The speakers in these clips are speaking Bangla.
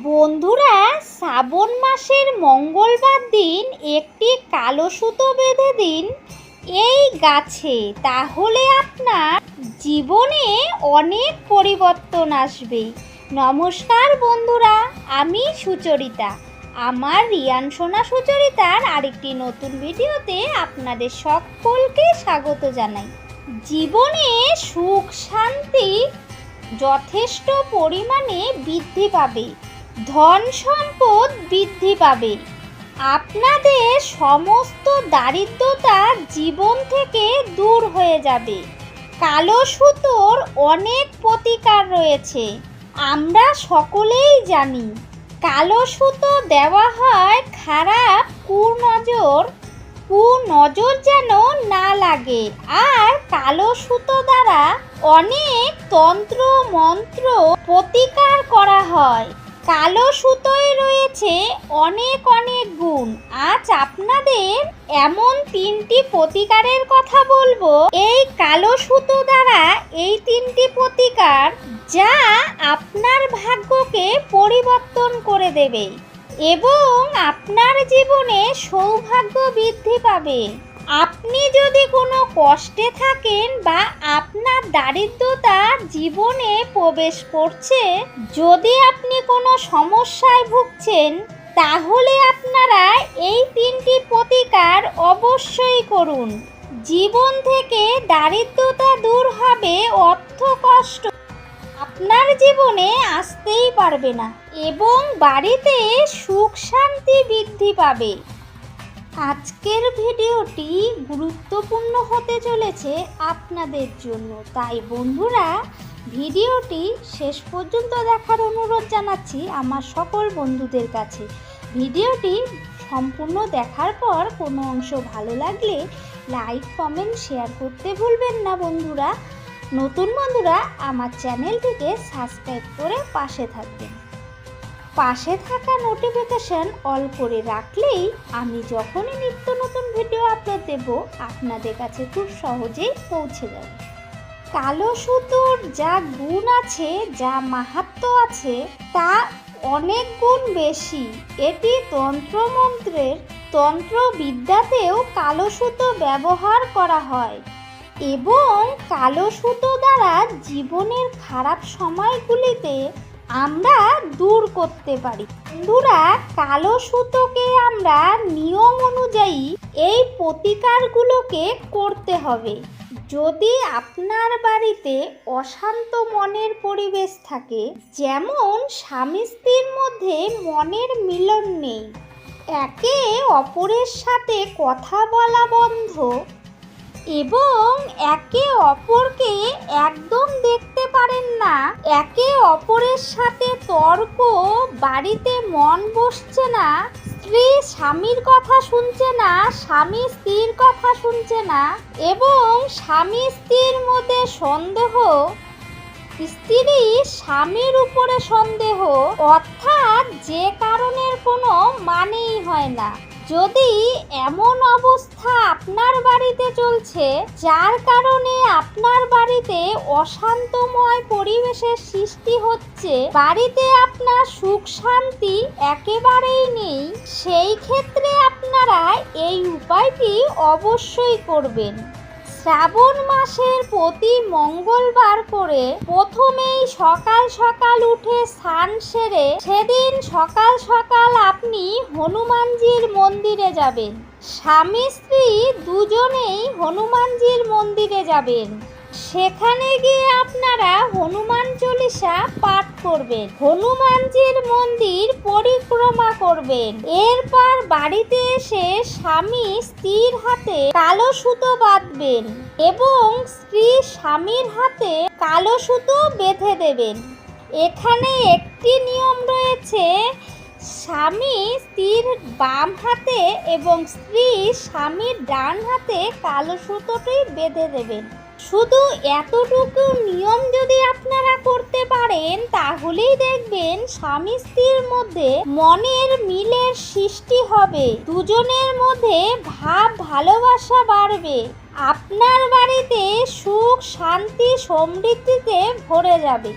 বন্ধুরা, শ্রাবণ মাসের মঙ্গলবার দিন একটি কালো সুতো বেঁধে দিন এই গাছে। তাহলে আপনার জীবনে অনেক পরিবর্তন আসবে। নমস্কার বন্ধুরা, আমি সুচরিতা। আমার রিয়ান সোনা সুচরিতার আরেকটি নতুন ভিডিওতে আপনাদের সকলকে স্বাগত জানাই। জীবনে সুখ শান্তি যথেষ্ট পরিমাণে বৃদ্ধি পাবে। ধন সম্পদ বৃদ্ধি পাবে। আপনাদের সমস্ত দারিদ্রতা জীবন থেকে দূর হয়ে যাবে। কালো সুতোর অনেক প্রতিকার রয়েছে, আমরা সকলেই জানি। কালো সুতো দেওয়া হয় খারাপ কুনজর কুনজর যেন না লাগে। আর কালো সুতো দ্বারা অনেক তন্ত্র মন্ত্র প্রতিকার করা হয়। কালো সুতোয় রয়েছে অনেক অনেক গুণ। আজ আপনাদের এমন তিনটি প্রতিকারের কথা বলব। এই কালো সুতো দ্বারা এই তিনটি প্রতিকার যা আপনার ভাগ্যকে পরিবর্তন করে দেবে এবং আপনার জীবনে সৌভাগ্য বৃদ্ধি পাবে। আপনি যদি কোনো কষ্টে থাকেন বা আপনার দারিদ্রতা জীবনে প্রবেশ করছে, যদি আপনি কোনো সমস্যায় ভুগছেন, তাহলে আপনারা এই তিনটি প্রতিকার অবশ্যই করুন। জীবন থেকে দারিদ্রতা দূর হবে অর্থ কষ্ট। আপনার জীবনে আসতেই পারবে না এবং বাড়িতে সুখ শান্তি বৃদ্ধি পাবে। আজকের ভিডিওটি গুরুত্বপূর্ণ হতে চলেছে আপনাদের জন্য। তাই বন্ধুরা, ভিডিওটি শেষ পর্যন্ত দেখার অনুরোধ জানাচ্ছি আমার সকল বন্ধুদের কাছে। ভিডিওটি সম্পূর্ণ দেখার পর কোনো অংশ ভালো লাগলে লাইক, কমেন্ট, শেয়ার করতে ভুলবেন না বন্ধুরা। নতুন বন্ধুরা, আমার চ্যানেলটিকে সাবস্ক্রাইব করে পাশে থাকবেন। পাশে থাকা নোটিফিকেশান অল করে রাখলেই আমি যখনই নিত্য নতুন ভিডিও আপলোড দেব, আপনাদের কাছে খুব সহজেই পৌঁছে যাবে। কালো সুতোর যা গুণ আছে, যা মাহাত্ম আছে, তা অনেক গুণ বেশি। এটি তন্ত্রমন্ত্রের তন্ত্রবিদ্যাতেও কালো সুতো ব্যবহার করা হয় এবং কালো সুতো দ্বারা জীবনের খারাপ সময়গুলিতে আমরা দূর করতে পারি। বন্ধুরা, কালো সুতোকে আমরা নিয়ম অনুযায়ী এই প্রতিকারগুলোকে করতে হবে। যদি আপনার বাড়িতে অশান্ত মনের পরিবেশ থাকে, যেমন স্বামী স্ত্রীর মধ্যে মনের মিলন নেই, একে অপরের সাথে কথা বলা বন্ধ এবং একে অপরকে একদম দেখতে পারেন না। একে অপরের সাথে তর্ক, বাড়িতে মন বসছে না, স্ত্রী স্বামীর কথা শুনছে না, স্বামী স্ত্রীর কথা শুনছে না এবং স্বামী স্ত্রীর মধ্যে সন্দেহ, স্ত্রী স্বামীর উপরে সন্দেহ, অর্থাৎ যে কারণের কোনো মানেই হয় না। যদি এমন অবস্থা আপনার বাড়িতে চলছে, যার কারণে আপনার বাড়িতে অশান্তময় পরিবেশের সৃষ্টি হচ্ছে, বাড়িতে আপনার সুখ শান্তি একেবারেই নেই, সেই ক্ষেত্রে আপনারা এই উপায়টি অবশ্যই করবেন। শ্রাবণ মাসের প্রতি মঙ্গলবার করে প্রথমেই সকাল সকাল উঠে স্নান সেরে সেদিন সকাল সকাল আপনি হনুমানজির মন্দিরে যাবেন। স্বামী স্ত্রী দুজনেই হনুমানজির মন্দিরে যাবেন। সেখানে গিয়ে আপনারা হনুমান চল্লিশা পাঠ করবেন। হনুমানজির মন্দির পরিক্রমা করবেন। এরপর বাড়িতে এসে স্বামী স্ত্রীর হাতে কালো সুতো বাঁধবেন এবং স্ত্রী স্বামীর হাতে কালো সুতো বেঁধে দেবেন। এখানে একটি নিয়ম রয়েছে, স্বামী স্ত্রীর বাম হাতে এবং স্ত্রী স্বামীর ডান হাতে কালো সুতোটি বেঁধে দেবেন। শুধু এতটুকু নিয়ম যদি তাহলেই দেখবেন স্বামী স্ত্রীর মধ্যে মনের মিলের সৃষ্টি হবে। দুজনের মধ্যে ভাব ভালোবাসা বাড়বে। আপনার বাড়িতে সুখ, শান্তি, সমৃদ্ধিতে ভরে যাবে।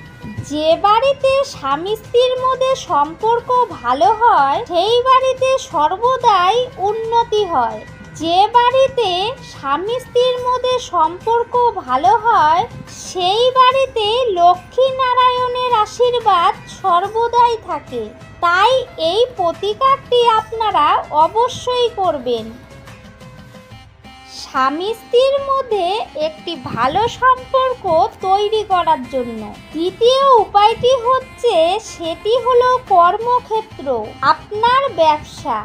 যে বাড়িতে স্বামী স্ত্রীর মধ্যে সম্পর্ক ভালো হয়, সেই বাড়িতে সর্বদাই উন্নতি হয়। যে বাড়িতে স্বামী স্ত্রীর মধ্যে সম্পর্ক ভালো হয়, সেই বাড়িতে লক্ষ্মী নারায়ণের আশীর্বাদ সর্বদাই থাকে। তাই এই প্রতিকারটি আপনারা অবশ্যই করবেন। স্বামী স্ত্রীর মধ্যে একটি ভালো সম্পর্ক তৈরি করার জন্য। দ্বিতীয় উপায়টি হচ্ছে, সেটি হলো কর্মক্ষেত্র, আপনার ব্যবসা।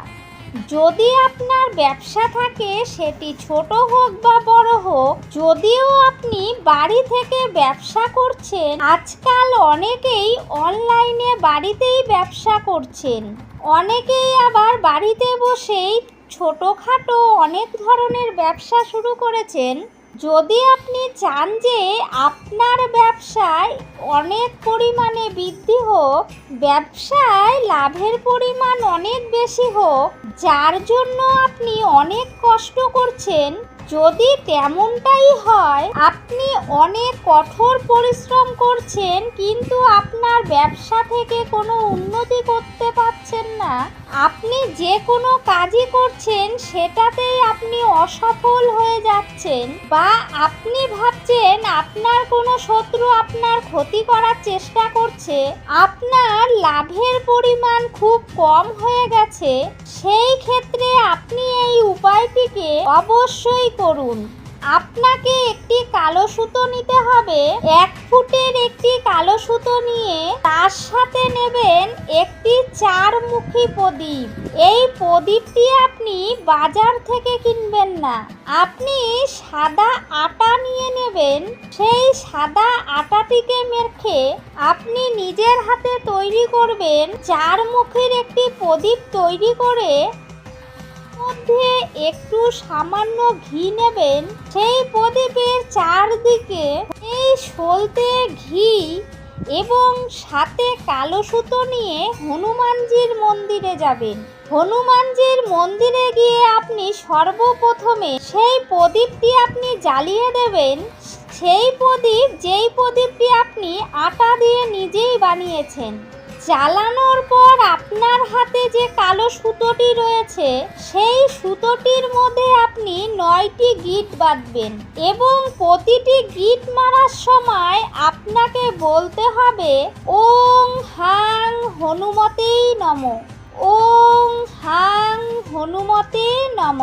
যদি আপনার ব্যবসা থাকে, সেটি ছোট হোক বা বড় হোক, যদিও আপনি বাড়ি থেকে ব্যবসা করছেন, আজকাল অনেকেই অনলাইনে বাড়িতেই ব্যবসা করছেন। অনেকেই আবার বাড়িতে বসেই ছোটোখাটো অনেক ধরনের ব্যবসা শুরু করেছেন। যদি আপনি চান যে আপনার ব্যবসায় অনেক পরিমাণে বৃদ্ধি হোক, ব্যবসায় লাভের পরিমাণ অনেক বেশি হোক, যার জন্য আপনি অনেক কষ্ট করছেন, যদি তেমনটাই হয়, আপনি অনেক কঠোর পরিশ্রম করছেন, কিন্তু আপনার ব্যবসা থেকে কোনো উন্নতি করতে পারছেন না আপনি যে কোনো কাজই করছেন, সেটাতেই আপনি অসফল হয়ে যাচ্ছেন বা আপনি ভাবছেন আপনার কোনো শত্রু আপনার ক্ষতি করার চেষ্টা করছে, আপনার লাভের পরিমাণ খুব কম হয়ে গেছে, সেই ক্ষেত্রে আপনি এই উপায়টিকে অবশ্যই করুন। আপনাকে একটি কালো সুতো নিতে হবে। এক ফুটের একটি কালো সুতো নিয়ে তার সাথে নেবেন একটি চারমুখী প্রদীপ। এই প্রদীপটি আপনি বাজার থেকে কিনবেন না। আপনি সাদা আটা নিয়ে নেবেন। সেই সাদা আটাটিকে মেখে আপনি নিজের হাতে তৈরি করবেন। চারমুখীর একটি প্রদীপ তৈরি করে মধ্যে একটু সামান্য ঘি নেবেন। সেই প্রদীপের চারদিকে এই সলতে ঘি এবং সাথে কালো সুতো নিয়ে হনুমানজির মন্দিরে যাবেন। হনুমানজির মন্দিরে গিয়ে আপনি সর্বপ্রথমে সেই প্রদীপটি আপনি জ্বালিয়ে দেবেন। সেই প্রদীপ, যেই প্রদীপটি আপনি আটা দিয়ে নিজেই বানিয়েছেন। জ্বালানোর পর আপনার হাতে যে কালো সুতোটি রয়েছে, সেই সুতোটির মধ্যে আপনি নয়টি গিট বাঁধবেন এবং প্রতিটি গিট মারার সময় আপনাকে বলতে হবে, ওং হাং হনুমতেই নম, ওং হাং হনুমতে নম।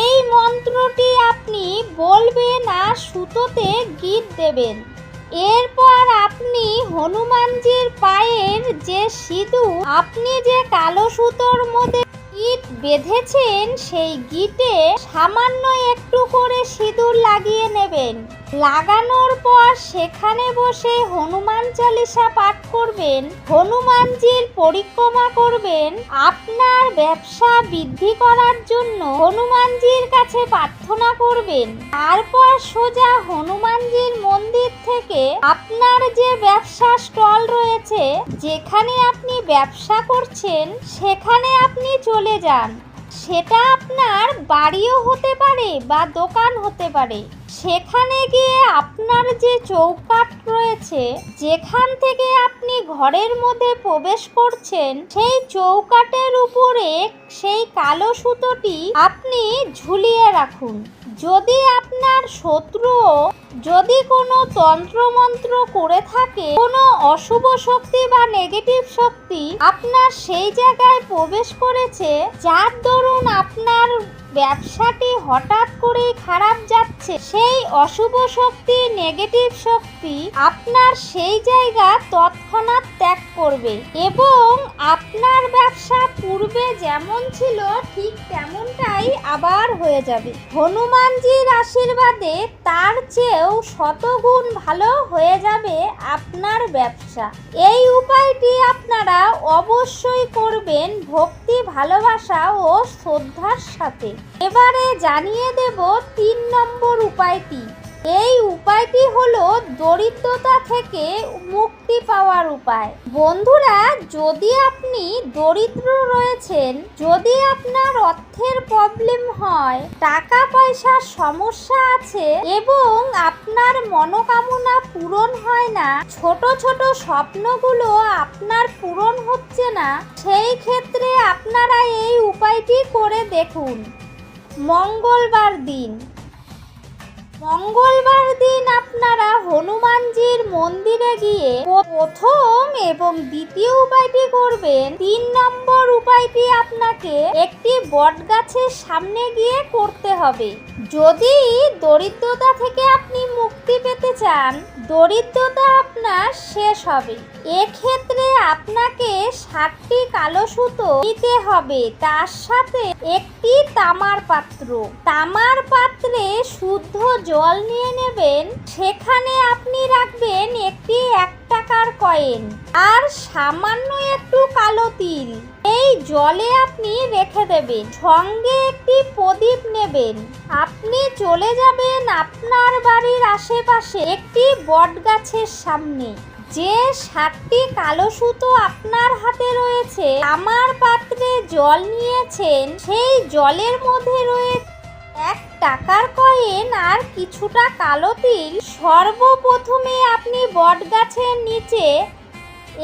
এই মন্ত্রটি আপনি বলবেন আর সুতোতে গিট দেবেন। এরপর আপনি হনুমানজির পায়ের যে সিঁদু আপনি যে কালো সুতোর মধ্যে গিট বেঁধেছেন, সেই গিটে সামান্য একটু করে সিঁদুর লাগিয়ে নেবেন। লাগানোর পর সেখানে বসে হনুমান চালিসা পাঠ করবেন, হনুমানজির পরিক্রমা করবেন, আপনার ব্যবসা বৃদ্ধি করার জন্য হনুমানজির কাছে প্রার্থনা করবেন। তারপর সোজা হনুমানজির মন্দির থেকে আপনার যে ব্যবসা স্টল রয়েছে, যেখানে আপনি ব্যবসা করছেন, সেখানে আপনি চলে যান। সেটা আপনার বাড়িও হতে পারে বা দোকান হতে পারে। সেখানে গিয়ে আপনার যে চৌকাট রয়েছে, যেখান থেকে আপনি ঘরের মধ্যে প্রবেশ করছেন, সেই চৌকাটের উপরে সেই কালো সুতোটি আপনি ঝুলিয়ে রাখুন। যদি আপনার শত্রু যদি কোনো তন্ত্রমন্ত্র করে থাকে, কোনো অশুভ শক্তি বা নেগেটিভ শক্তি আপনার সেই জায়গায় প্রবেশ করেছে, যার দরুন আপনার ব্যবসাটি হঠাৎ করে খারাপ যাচ্ছে। সেই অশুভ শক্তি নেগেটিভ শক্তি আপনার সেই জায়গা তৎক্ষণাৎ ত্যাগ করবে এবং আপনার ব্যবসা পূর্বে যেমন ছিল ঠিক তেমনটাই আবার হয়ে যাবে। হনুমানজির আশীর্বাদে তার চেয়েও শতগুণ ভালো হয়ে যাবে আপনার ব্যবসা। এই উপায়টি আপনারা অবশ্যই করবেন ভক্তি, ভালোবাসা ও শ্রদ্ধার সাথে। এবারে জানিয়ে দেব তিন নম্বর উপায়টি। এই উপায়টি হলো দরিদ্রতা থেকে মুক্তি পাওয়ার উপায়। বন্ধুরা, যদি আপনি দরিদ্র রয়েছেন, যদি আপনার অর্থের প্রবলেম হয় টাকা পয়সার সমস্যা আছে এবং আপনার মনোকামনা পূরণ হয় না, ছোট ছোট স্বপ্নগুলো আপনার পূরণ হচ্ছে না, সেই ক্ষেত্রে আপনারা এই উপায়টি করে দেখুন। মঙ্গলবার দিন। মঙ্গলবার দিন আপনারা হনুমানজির মন্দিরে গিয়ে প্রথম এবং দ্বিতীয় উপায়টি করবেন। তিন নম্বর উপায়টি আপনাকে একটি বটগাছের সামনে গিয়ে করতে হবে। যদি দরিদ্রতা থেকে আপনি মুক্তি পেতে চান, দরিদ্রতা আপনার শেষ হবে। এক্ষেত্রে আপনাকে সাতটি কালো সুতো নিতে হবে। তার সাথে একটি তামার পাত্র। তামার পাত্রে শুদ্ধ জল নিয়ে নেবেন, সেখানে আপনি রাখবেন একটি এক টাকার কয়েন আর সামান্য একটু কালো তিল। এই জলে আপনি রেখে দেবেন, সঙ্গে একটি প্রদীপ নেবেন। আপনি চলে যাবেন আপনার বাড়ির আশেপাশে একটি বট গাছের সামনে। যে সাতটি কালো সুতো আপনার হাতে রয়েছে, আমার পাত্রে জল নিয়েছেন, সেই জলের মধ্যে রয়েছে এক টাকার কয়েন আর কিছুটা কালো তিল সর্বপ্রথমে আপনি বট গাছের নিচে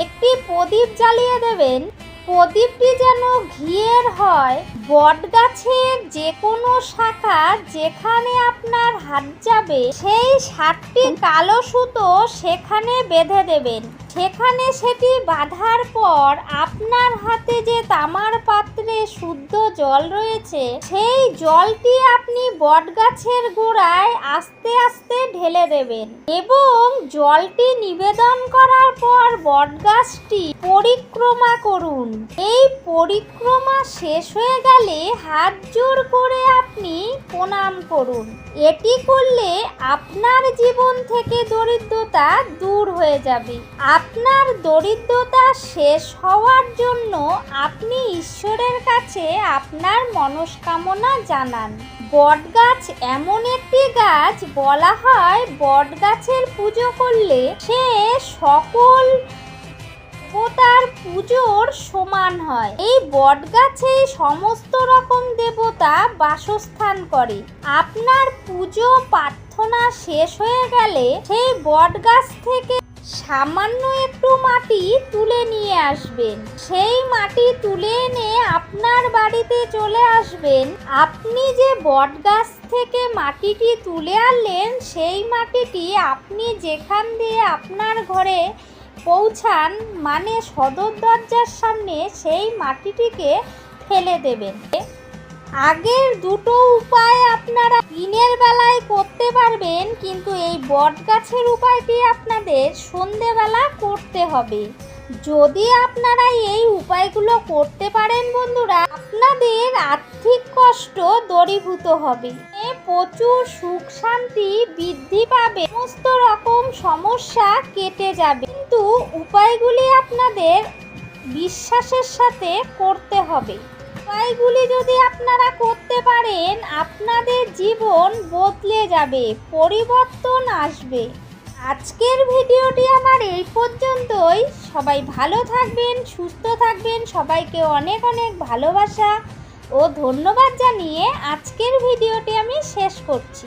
একটি প্রদীপ জ্বালিয়ে দেবেন। প্রদীপটি যেন ঘিয়ের হয়। বট গাছের যে কোনো শাখা যেখানে আপনার হাত যাবে, সেই ষাটটি কালো সুতো সেখানে বেঁধে দেবেন। সেখানে সেটি বাঁধার পর আপনার হাতে যে তামার পাত্রে শুদ্ধ জল রয়েছে, সেই জলটি আপনি বটগাছের গোড়ায় আস্তে আস্তে ঢেলে দেবেন এবং জলটি নিবেদন করার পর বটগাছটি পরিক্রমা করুন। এই পরিক্রমা শেষ হয়ে গেলে হাত জোর করে আপনি প্রণাম করুন। এটি করলে আপনার জীবন থেকে দরিদ্রতা দূর হয়ে যাবে। আপনার দরিদ্রতা শেষ হওয়ার জন্য আপনি ঈশ্বরের কাছে আপনার মনস্কামনা জানান। বটগাছ এমন একটি গাছ, বলা হয় বটগাছের পুজো করলে সে সকল দেবতার পুজোর সমান হয়। এই বটগাছে সমস্ত রকম দেবতা বাসস্থান করে। আপনার পুজো প্রার্থনা শেষ হয়ে গেলে সেই বটগাছ থেকে সামান্য একটু মাটি তুলে নিয়ে আসবেন। সেই মাটি তুলে এনে আপনার বাড়িতে চলে আসবেন। আপনি যে বটগাছ থেকে মাটিটি তুলে আনলেন, সেই মাটিটি আপনি যেখান দিয়ে আপনার ঘরে পৌঁছান মানে সদর দরজার সামনে, সেই মাটিটিকে ফেলে দেবেন। আগের দুটো উপায় আপনারা দিনের বেলায় করতে পারবেন, কিন্তু এই বট গাছের উপায়টি আপনাদের সন্ধেবেলা করতে হবে। যদি আপনারা এই উপায়গুলো করতে পারেন বন্ধুরা, আপনাদের আর্থিক কষ্ট দূরীভূত হবে। প্রচুর সুখ শান্তি বৃদ্ধি পাবে, সমস্ত রকম সমস্যা কেটে যাবে। কিন্তু উপায়গুলি আপনাদের বিশ্বাসের সাথে করতে হবে। উপায়গুলি যদি আপনারা করতে পারেন, আপনাদের জীবন বদলে যাবে, পরিবর্তন আসবে। আজকের ভিডিওটি আমার এই পর্যন্তই। সবাই ভালো থাকবেন, সুস্থ থাকবেন, সবাইকে অনেক অনেক ভালোবাসা ও ধন্যবাদ জানিয়ে আজকের ভিডিওটি আমি শেষ করছি।